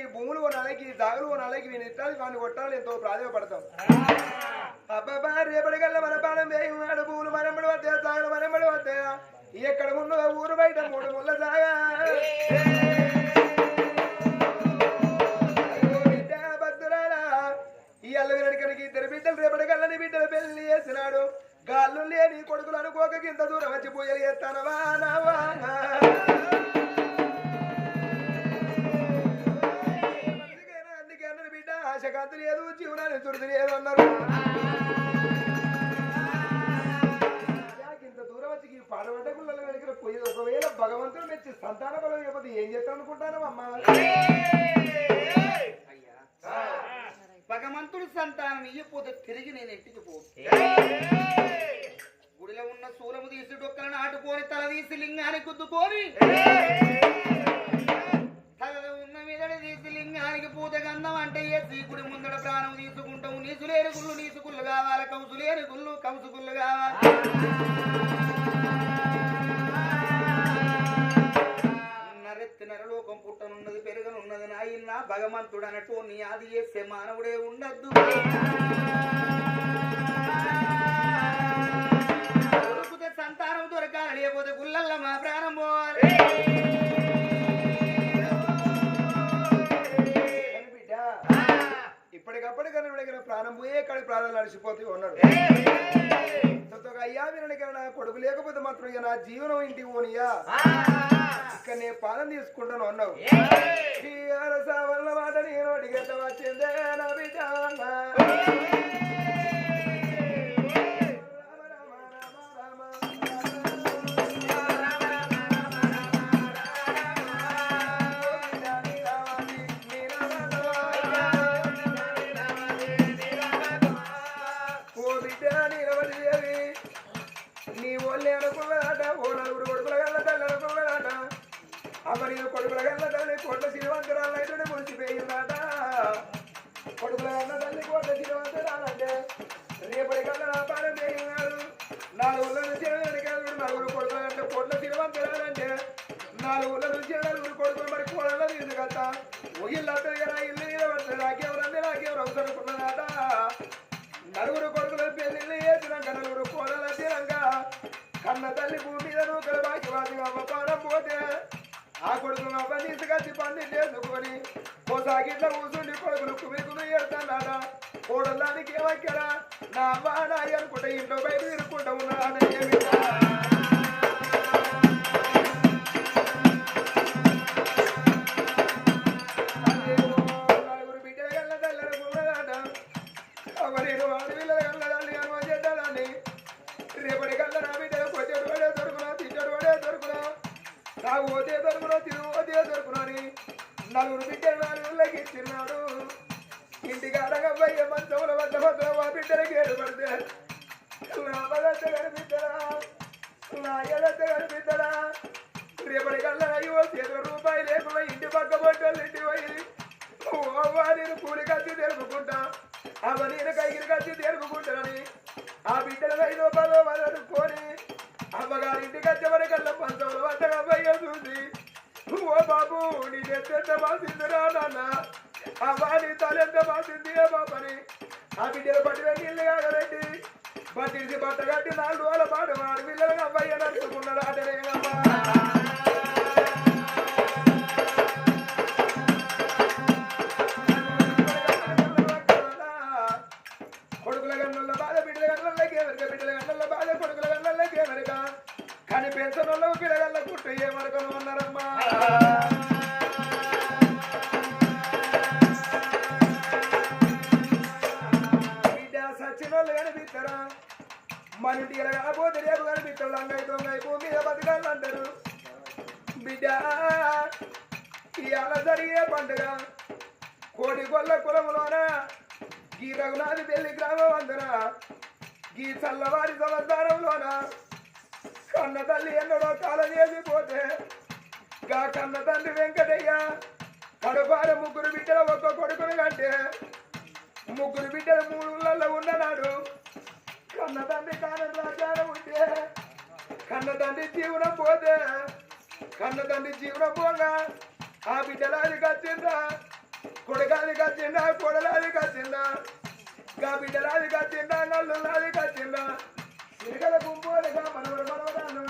కట్టాలి భూములు కొనాలి గీ జాగులు కొనాలి నేను ఇట్టాలి వాడిని కొట్టాలి ఎంతో ప్రాధాన్యపడతాం అబ్బాబా రేపటికల్లా మన బాణం వేయడు భూములు మనబడి వస్తాయా జాగులు మనబడి వస్తాయా ఎక్కడ ఉన్న ఊరు బయట మూడు ముళ్ళ జాగా ఈ అల్లవినడికనికి ఇద్దరు బిడ్డలు రేపటికల్లని బిడ్డలు పెళ్ళి చేసినాడు. గాళ్ళు లేని కొడుకులు అనుకోక కింద దూరం వచ్చి పూజలు చేస్తానవా నవా? కాంతి లేదు జీవనాన్ని తుడిది లేదు అన్నారు. ఇంత దూరం వచ్చి ఈ పాడబడ్డ గుళ్ళ వెనక పోయి ఒకవేళ భగవంతుడు మెచ్చి సంతాన బలం ఇవ్వకపోతే ఏం చేస్తాను అనుకుంటాను అమ్మా? అయ్యా భగవంతుడు సంతానం ఇయ్యపోతే తిరిగి నేను ఇంటికి పో గుడిలో ఉన్న శూలము తీసి డొక్కలను ఆటుకొని తల తీసి లింగానికి గుద్దుకొని మీదడ తీసి లింగానికి పూత గంధం అంటే ఏ గుడి ముందడ ప్రాణం తీసుకుంటావు? నీసులేరు గుళ్ళు నీసుకుళ్ళు కావాలి కౌసులేరు గుళ్ళు కౌసుకుళ్ళు కావాలి. నరెత్తి నరలోకం పుట్టనున్నది పెరగనున్నది నాయన్న భగవంతుడు అన్నట్టు నీ ఆది చేస్తే మానవుడే ఉండద్దు. దొరికితే సంతానం దొరకాలి లేకపోతే గుల్లల్ల మా ప్రాణం పోవాలి. ఇప్పటికప్పుడు కనుక ప్రాణం పోయే కాడికి ప్రాణాలు నడిచిపోతూ ఉన్నాడు? అయ్యా వినడికైనా కొడుకు లేకపోతే మాత్రం ఇక నా జీవనం ఇంటికి పోనియా? ఇక్కడ నేను పాలన తీసుకుంటాను అన్నావు. వల్ల మాట నేను అడిగేట వచ్చిందే నా బిడ్డ మీద పడుతుంది నాకెవరంది నాకెవరు అవసరకున్నదాట నలుగురు కొడుకుల పెళ్ళి చేసినాక నలుగురు కోడల వచ్చినాక కన్న తల్లి భూమి మీద నూకల బాకి అమ్మ పోతే ఆ కొడుకులు అవ్వ తీసుకొచ్చి పండి చేసుకొని కోసాగిట్ల కూర్చుండి కొడుకులు కుమికులు ఏడుతున్నాడా. కోడలానికి ఏమక్కడా నా అమ్మ నాయ అనుకుంటే ఇంట్లో బయట తిరుక్కుంటా ఉన్నాడా నలుగురు నాకు పోతే తరపున తిరుగు పోతే దొరుకునా నలుగురు బిడ్డలు నాలుగులకి ఇచ్చిన్నాడు ఇంటికి అడగబోయే మంచముల వద్ద వద్ద మా బిడ్డలకి ఏర్పడితే నా బలత కనిపిద్దరా నా ఎదత కనిపిద్దరా రేపటి కల్లా అయ్యో చేతుల రూపాయి లేకుండా ఇంటి పక్క బొట్టలు ఇంటి పోయి ఓవా నేను కూలి కచ్చి తెలుపుకుంటా అవ నేను కైకి కచ్చి తెలుపుకుంటానని ఆ బిడ్డల ఐదో పదో పదో కోరి ఇంటికి వచ్చేవరి కల్లా పంచంలో వద్దగా చూసి ఓ బాబు నీ ఎంత బాసిందిరా నాన్న. అవ్వా నీ తలెంత బాసింది ఏ బాబని. ఆ బిడ్డల పట్టిన నీళ్ళు కాగలండి. బట్ట కట్టి నాలుగు వాళ్ళ పాడు వాడు పిల్లలు అబ్బాయి అని అనుకున్నాడు కానీ పెన్షన్ వాళ్ళకు పిల్లగల్ల కుట్టు ఏ ఉన్నారమ్మా బిడ్డ సచ్చినోళ్ళు వాళ్ళు కనిపిస్తారా? మన ఇంటికి కాకపోతే రేపు కనిపిస్తాడు అంగై దొంగై భూమి మీద బతకాలి అంటారు బిడ్డ ఇవాళ జరిగే పండుగ. కోడి గొల్ల కులములోన గీ రఘునాథి పెళ్ళి గ్రామం అందరా? గీ చల్లవారి సంవత్సరంలోన కన్న తల్లి ఎన్నడో కాల చేసిపోతే గా కన్న తండ్రి వెంకటయ్య కడుపార ముగ్గురు బిడ్డల ఒక్క కొడుకుని కంటే ముగ్గురు బిడ్డలు మూడులలో ఉన్ననాడు. కన్న తండ్రి కాలం రాజ్యాలు ఉంటే కన్న తండ్రి జీవనం పోతే కన్న తండ్రి జీవనం పోగా ఆ బిడ్డలాది కచ్చిందా? కొడుకాది కచ్చిందా? కొడలాది కచ్చిందా? గా బిడ్డలాది కచ్చిందా? నల్లులాది కచ్చిందా తిరగల మనవరు మనవరాలు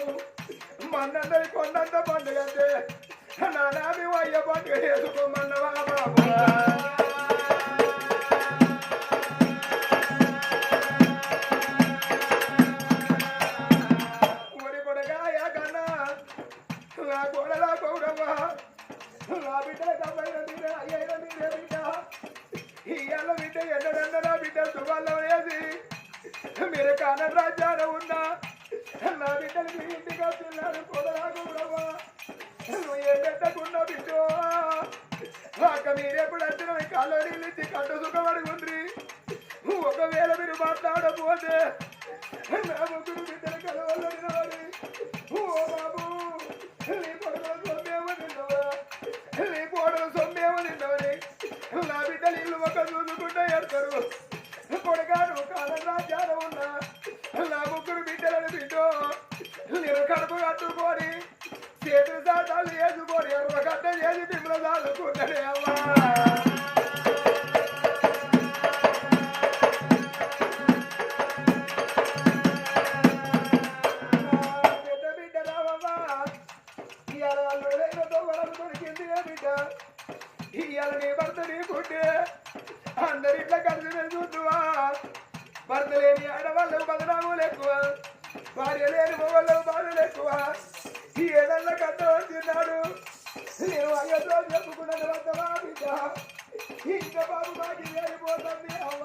ఎరుగుకుంటాను మన్నందరి కొండంత పండుగ అంటే నా అయ్య పండుగ చేసుకోమన్నవా బాబు? కన్నా బిడ్డ. కమ్మైన మీద బిడ్డ సువాళ్ళ వేసి మీరు కాన రాజ్యాన ఉన్నా నా బిడ్డలు మీ ఇంటికి వస్తున్నాడు కోడలా కౌరవ్వ నువ్వు ఏ పెట్టకుండా బిడ్డో? అక్క మీరెప్పుడు వచ్చిన కాళ్ళు నీళ్ళిచ్చి కట్టు సుఖపడి ఉండ్రి ఒకవేళ మీరు మాట్లాడకపోతే నా ముగ్గురు బిడ్డలు ఏ బిడ్డ ఇవాళ నీ భర్త నీకుంటే అందరిట్లా కలిసి చూద్దువా భర్త లేని ఆడవాళ్ళకు బదనాములు ఎక్కువ భార్య లేని మొగళ్ళకు బాధలు ఎక్కువ ఈ ఏడళ్ళ కథ నేను అయ్యతో చెప్పుకున్నది వద్దవా బిడ్డ ఇంకా బాబు బాకి వెళ్ళిపోతుంది అవ్వ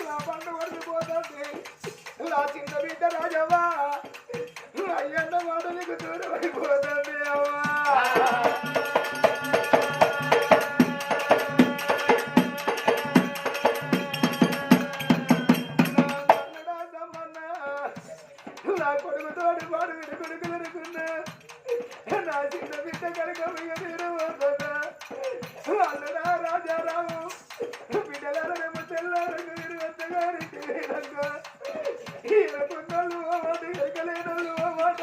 నా పండు వడిపోతుంది నా చిన్న బిడ్డ రాజవ్వా అయ్యన్న మాట నీకు నా కొడుకుతోడు కొడుకుని కొడుకులనుకున్నా నా చిన్న బిడ్డ కనుక రాజారావు బిడ్డలారేమో తెల్లారకు నేను అత్తగారికి లేదనుకో మాట ఎక్కలేనోళ్ళు ఓ మాట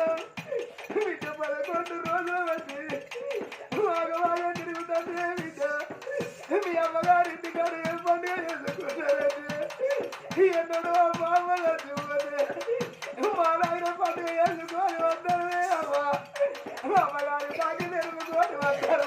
బిడ్డ పదకొండు రోజులు వచ్చి వాగవాగా తిరుగుతుంది బిడ్డ మీ అమ్మగారి ఇంటికాడు ఏం పండుగ చేసుకొని వద్దనే అమ్మా. అమ్మగారి తాకి తెరుగుకొని వస్తారు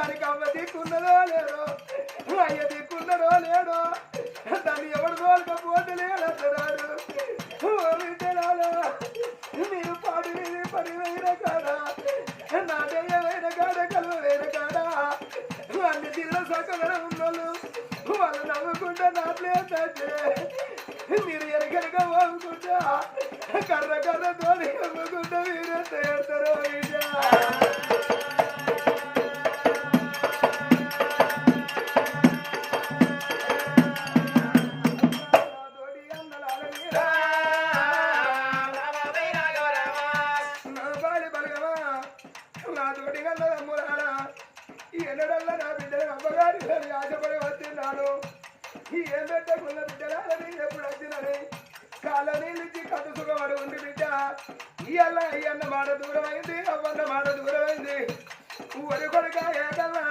దానికి అమ్మ దిక్కున్నదో లేదో అయ్య దిక్కున్నదో లేదో దాన్ని ఎవడు తోలుకపోతే లేడంటున్నాడు మీరు పాడు మీద పని వేయన కాడా నా దయ్య వేయన కాడ కలువ వేయన కాడా అన్ని తిన్న చక్కగా ఉన్నోళ్ళు వాళ్ళు నవ్వుకుంటే నాట్లే మీరు ఎరగనగా వాగుకుంటా కర్ర కర్ర తోని నవ్వుకుంటా మీరే తయారుతారో ఇవాళ అల్ల ఈ అన్న మాట దూరమైంది అవ్వన్న మాట దూరమైంది. ఊరి కొడుక ఏదల్లా?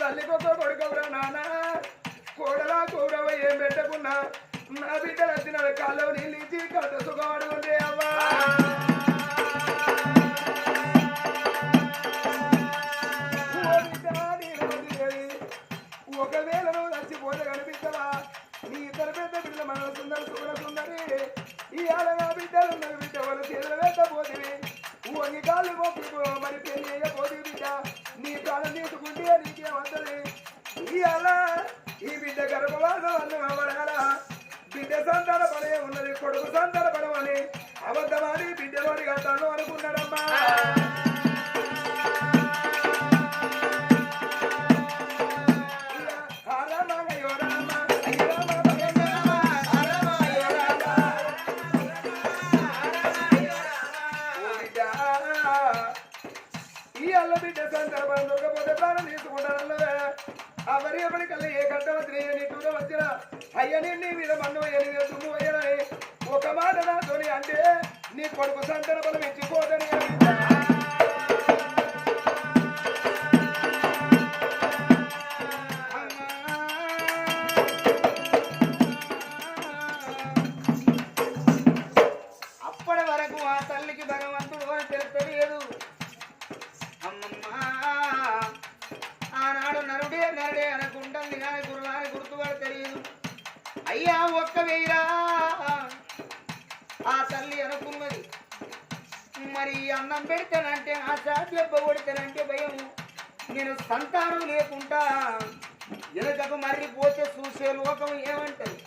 తల్లి కొత్త కొడుకవరా నాన్న? కోడలా కూడవ ఏం పెట్టకున్నా? నా బిడ్డలు వచ్చిన కాళ్ళ నీళ్ళిచ్చి కథ సుఖపడి ఉంది అవ్వా. ఒకవేళ నువ్వు చచ్చిపోతే కనిపిస్తావా? నీ ఇద్దరు పెద్ద పిల్ల మన సుందర సుందరి. ఈ ఆడగా పోదివి పెట్టబోతుంది గాలి కాళ్ళు మరి పెళ్ళి చేయబోతుంది బిడ్డ. నీ ప్రాణం తీసుకుంటే నీకేమంటది ఈ అలా ఈ బిడ్డ గర్భవాసం అన్నం అవ్వడాల బిడ్డ సంతాన పడే ఉన్నది కొడుకు సంతాన పడమని అబద్ధమాడి బిడ్డలోని కట్టాను అనుకున్నాడు? అల్ల బిడ్డ సందర్భం దొరకపోతే ప్రాణం తీసుకుంటానల్లవే ఆ మరి ఎప్పటికల్లా ఏ గంట వచ్చిన నీ దూరం వచ్చినా అయ్యని నీ మీద మన్ను అయ్యని దుమ్ము అయ్యనని ఒక మాట నాతోని అంటే నీ కొడుకు సంతన బలం ఇచ్చిపోదని అయ్యా ఒక్క వేయరా ఆ తల్లి అనుకున్నది. మరి అన్నం పెడతానంటే ఆ దెబ్బ కొడితేనంటే భయం. నేను సంతానం లేకుండా ఎనకకు మర్రిపోతే చూసే లోకం ఏమంటది?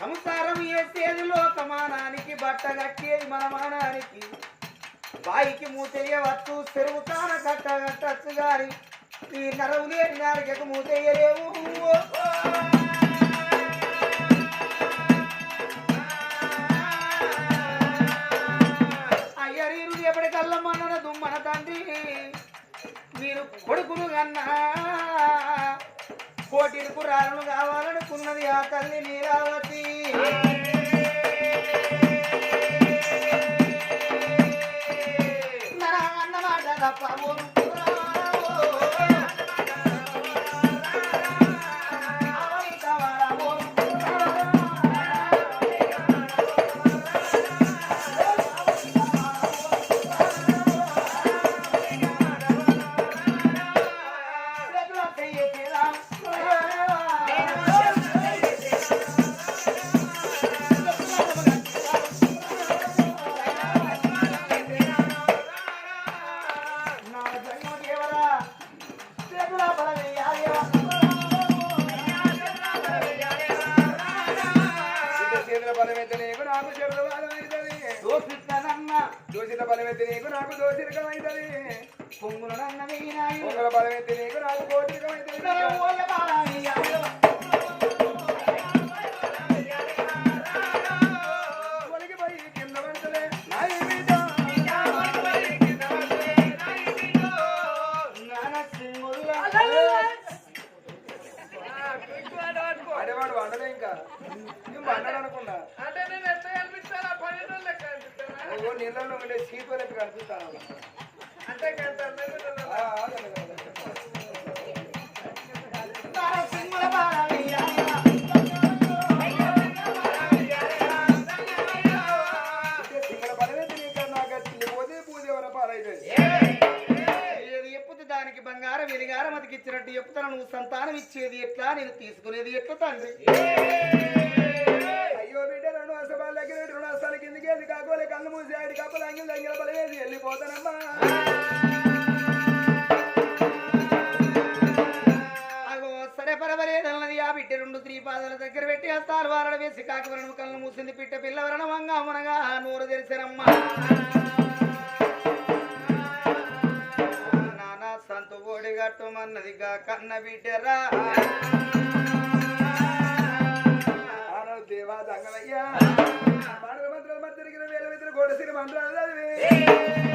సంసారం వేసేది లోకమానానికి బట్ట కట్టేది మన మానానికి బాయికి మూతెయ్యవచ్చు చెరువు కాన కట్ట కట్టచ్చు గాని ఈ నరవు లేని నారికకు మూతెయ్యలేము అయ్య నీరు ఎప్పటికల్లా మన తండ్రి. మీరు కొడుకులు కన్నా కోటిలకు రాళ్ళు కావాలనుకున్నది ఆ తల్లి నీరావతి. నర అన్నమాట తప్ప ఇంకా నేను వండడు అనుకున్నా ఓ నీళ్ళలో ఉండే సీతో లెక్క కనిపిస్తాను? ఆ, సంతానం ఇచ్చేది ఎట్లా? నేను తీసుకునేది ఎట్లా తండ్రి? అయ్యో బిడ్డ నన్ను అసబాల దగ్గర రుణాస్తాల కిందకి వెళ్ళి కాకోలే కళ్ళు మూసి ఆడి కప్పలు అంగిల్ దగ్గర బలవేసి వెళ్ళిపోతానమ్మా. అగో సరే పరవలేదన్నది ఆ బిడ్డ రెండు శ్రీపాదాల దగ్గర పెట్టి హస్తాలు వారడ వేసి కాకవరణం కళ్ళు మూసింది. పిట్ట పిల్లవరణ వంగ మునగా నూరు తెరిచారమ్మా. సంతు ఓడి కన్న బిడ్డరా దేవా దంగలయ్యా. మానవ మంత్రులు మధ్య తిరిగిన వేల మిత్రులు గోడసిరి మంత్రాలు చదివి.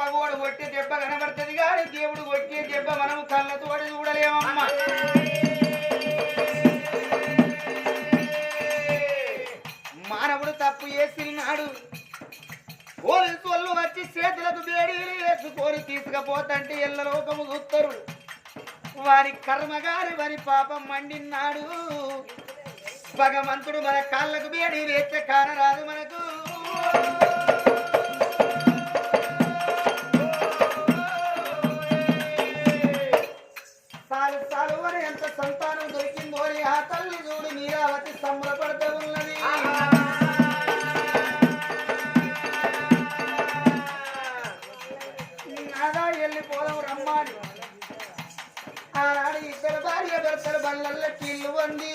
పగోడు కొట్టే దెబ్బ కనబడుతుంది కానీ దేవుడు కొట్టే దెబ్బ మనము కళ్ళతోటి చూడలేమమ్మా. మానవుడు తప్పు చేసినాడు. పోలీసు వాళ్ళు వచ్చి చేతులకు వేడీలు వేసుకొని తీసుకపోతంటే ఎల్ల లోకము చూస్తారు వారి కర్మగారి వారి పాపం మండిన్నాడు. భగవంతుడు మన కాళ్ళకు వేడి వేస్తే కానరాదు మనకు. సంతానం దొరికిందో ఆ తల్లి చూడు నీరావతి సంబరపడుతూ ఉన్నది నాదా వెళ్ళిపోదాం రమ్మాని ఆనాడు ఇద్దరు భార్య భర్తలు బళ్ళల్లో కీళ్ళు వంది.